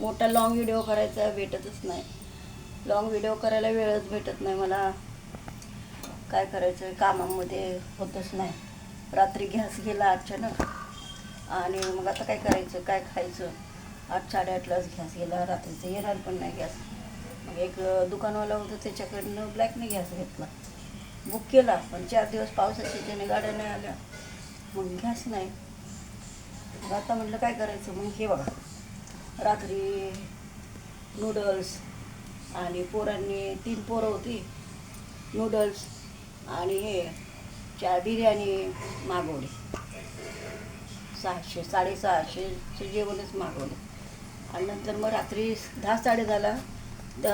मोठा long video करायचा भेटतच नाही. लाँग व्हिडिओ करायला वेळच भेटत नाही मला. काय करायचं? कामामध्ये होतच नाही. रात्री गॅस गेला अचानक. आणि मग आता काय करायचं? काय खायचं? आठ साडेआठलाच गॅस गेला. रात्रीचं येणार पण नाही गॅस. मग एक दुकानवाला होतं त्याच्याकडनं ब्लॅकने गॅस घेतला. बुक केला पण चार दिवस पावसाच्या त्याने गाड्या नाही आल्या. मग गॅस नाही. मग आता म्हटलं काय करायचं? मग हे बघा. रात्री नूडल्स आणि पोरांनी तीन पोरं होती. नूडल्स आणि हे चार बिर्याणी मागवली. सहाशे साडेसहाशेचे जेवणच मागवले. आणि नंतर मग रात्री दहा साडे झाला द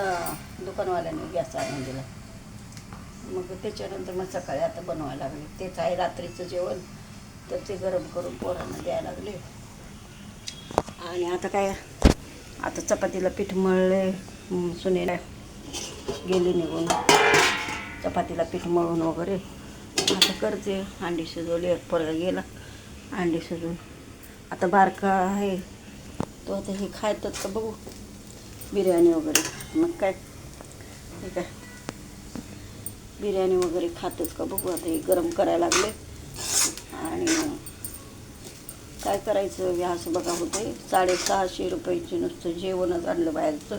दुकानवाल्याने गॅस आणून दिला. मग त्याच्यानंतर मग सकाळी आता बनवायला लागले. तेच आहे रात्रीचं जेवण. तर ते गरम करून पोरांना द्यायला लागले. आणि आता काय आता चपातीला पीठ मळले हं, सुनेला गेली निघून. चपातीला पीठ मळून वगैरे. आता करते अंडी शिजवली एक पोरगा गेला अंडी शिजवून. आता बारका आहे तो आता हे खायतात का बघू बिर्याणी वगैरे. मग काय? ठीक आहे बिर्याणी वगैरे खातच का बघू आता हे गरम करायला लागले. आणि काय करायचं? हे असं बघा होते साडेसहाशे रुपयाचे नुसतं जेवणच आणलं बाहेरचं.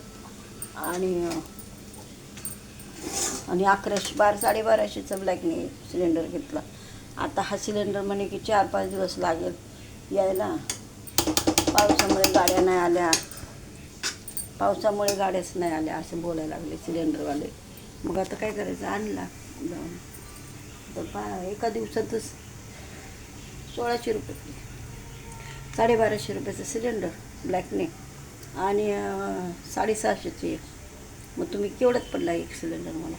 आणि आणि अकराशे बारा साडेबाराशेचा ब्लॅकने सिलेंडर घेतला. आता हा सिलेंडर म्हणे की चार पाच दिवस लागेल. यायला पावसामुळे गाड्या नाही आल्या. पावसामुळे गाड्याच नाही आल्या असं बोलायला लागले सिलेंडरवाले. मग आता काय करायचं? आणला. जाऊन. तर पा एका दिवसातच सोळाशे रुपये. साडेबाराशे रुपयाचं सिलेंडर ब्लॅकने आणि साडेसहाशेची एक. मग तुम्ही केवढ्यात पडला एक सिलेंडर मला?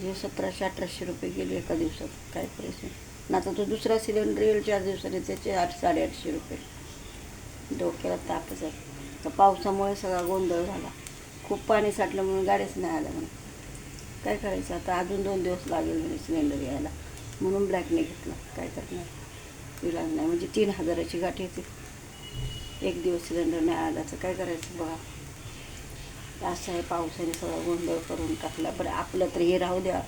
जे सतराशे अठराशे रुपये गेले एका दिवसात काय पैसे ना आता तो दुसरा सिलेंडर येईल चार दिवसाने त्याचे आठ साडेआठशे रुपये. डोक्याला तापच आहे तर पावसामुळे सगळा गोंधळ झाला. खूप पाणी साठलं म्हणून गाडीच नाही आल्या म्हणून. काय करायचं? आता अजून दोन दिवस लागेल म्हणजे सिलेंडर यायला. म्हणून ब्लॅकने घेतला. काय करणार? इलाज नाही. म्हणजे तीन हजाराची गाठी येते. एक दिवस सिलेंडर नाही आला तर काय करायचं बघा. असं आहे पावसाने सगळं गोंधळ करून टाकला. बरं आपलं तर हे राहू द्या.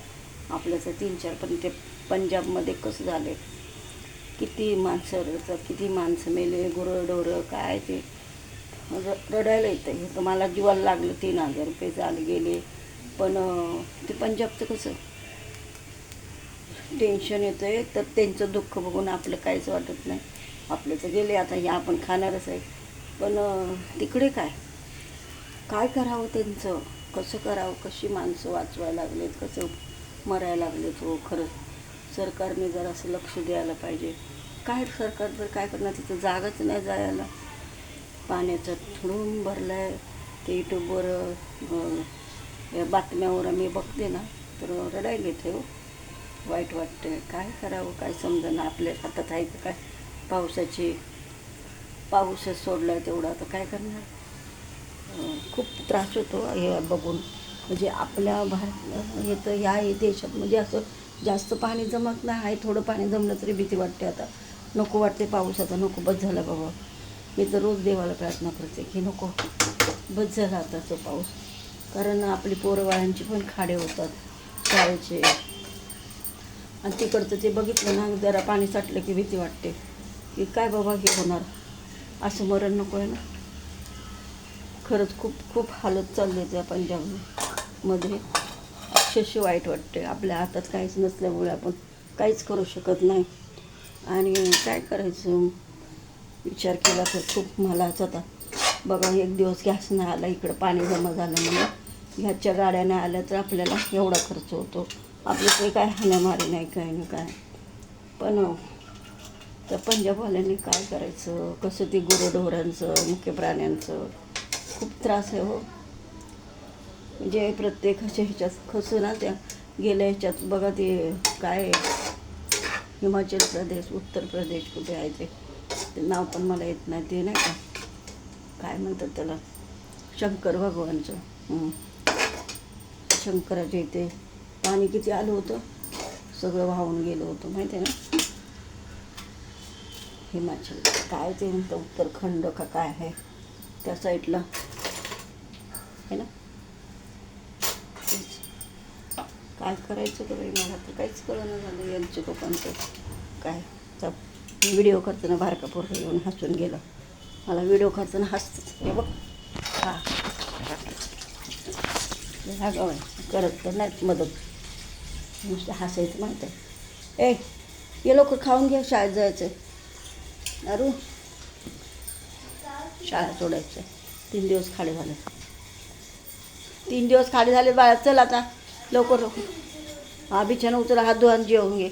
आपलं तर तीन चार पण ते पंजाबमध्ये कसं झाले किती माणसं रडतात किती माणसं मेले गुरं डोरं काय ते. रडायला येतं. हे तर मला जीवाला लागलं तीन हजार रुपये झाले गेले. पण ते पंजाबचं कसं? टेन्शन येतं आहे तर त्यांचं दुःख बघून आपलं काहीच वाटत नाही. आपलं तर गेले आता हे आपण खाणारच आहे. पण तिकडे काय? काय करावं त्यांचं? कसं करावं? कशी माणसं वाचवायला लागलेत? कसं मरायला लागलेत? हो खरंच. सरकारने जर असं लक्ष द्यायला पाहिजे. काय सरकार जर काय करणार? तिथं जागाच नाही जायला. पाण्याचं ठुळून भरलं आहे ते यूट्यूबवर या बातम्यावर मी बघते ना. तर रडायला येते हो. वाईट वाटते काय करावं काय समजेना आपल्या हातात आहे का काय? पावसाची पाऊसच सोडला आहे तेवढा आता काय करणार? खूप त्रास होतो हे बघून. म्हणजे आपल्या भारत हे तर ह्या देशात म्हणजे असं जास्त पाणी जमत नाही आहे थोडं पाणी जमलं तरी भीती वाटते आता. नको वाटते पाऊस आता नको बस झाला बाबा. मी तर रोज देवाला प्रार्थना करते की नको बस झाला आताचा पाऊस. कारण आपली पोरवाळ्यांची पण खाडे होतात शाळेचे. आणि तिकडचं ते बघितलं ना जरा पाणी साठलं की भीती वाटते. की काय बाबा हे होणार? असं मरण नको आहे ना? खरंच खूप खूप हालत चालली त्या पंजाबमध्ये. अक्षरशः वाईट वाटते. आपल्या हातात काहीच नसल्यामुळे आपण काहीच करू शकत नाही. आणि काय करायचं? विचार केला तर खूप मलाच आता. बघा एक दिवस गॅस नाही आला इकडं पाणी जमा झालं म्हणून. ह्याच्या गाड्या नाही आल्या तर आपल्याला एवढा खर्च होतो. आपलं काय हाण्यामारी नाही काय नाही काय. पण त्या पंजाबवाल्यांनी काय करायचं? कसं ते गुरंढोरांचं मुख्य प्राण्यांचं? खूप त्रास आहे हो. म्हणजे प्रत्येकाच्या ह्याच्यात कसं ना त्या गेल्या ह्याच्यात बघा ते काय हिमाचल प्रदेश उत्तर प्रदेश कुठे आहे ते? नाव पण मला येत नाही ते नाही का? काय म्हणतात त्याला? शंकर भगवानचं. शंकराच्या इथे पाणी किती आलं होतं? सगळं वाहून गेलं होतं माहिती आहे ना हिमाचल काय ते म्हणतं उत्तरखंड का काय आहे? त्या साईडला. आहे ना? काय करायचं का बाई मला तर काहीच कळणं झालं यांच्या लोकांचं काय? तर व्हिडिओ करताना बारका पोरं येऊन हसून गेलं? मला व्हिडिओ करताना हस हे बघ. हा. करत तर नाहीत मदत. मस्त हसायचं माहीत आहे ए ये लोक खाऊन घ्या शाळेत जायचं. अरू शाळा सोडायचं. तीन दिवस खाली झाले. तीन दिवस खाली झाले बाळा चल आता. लवकर लवकर हा बिछाना उचला हात धुवून जेवून घे.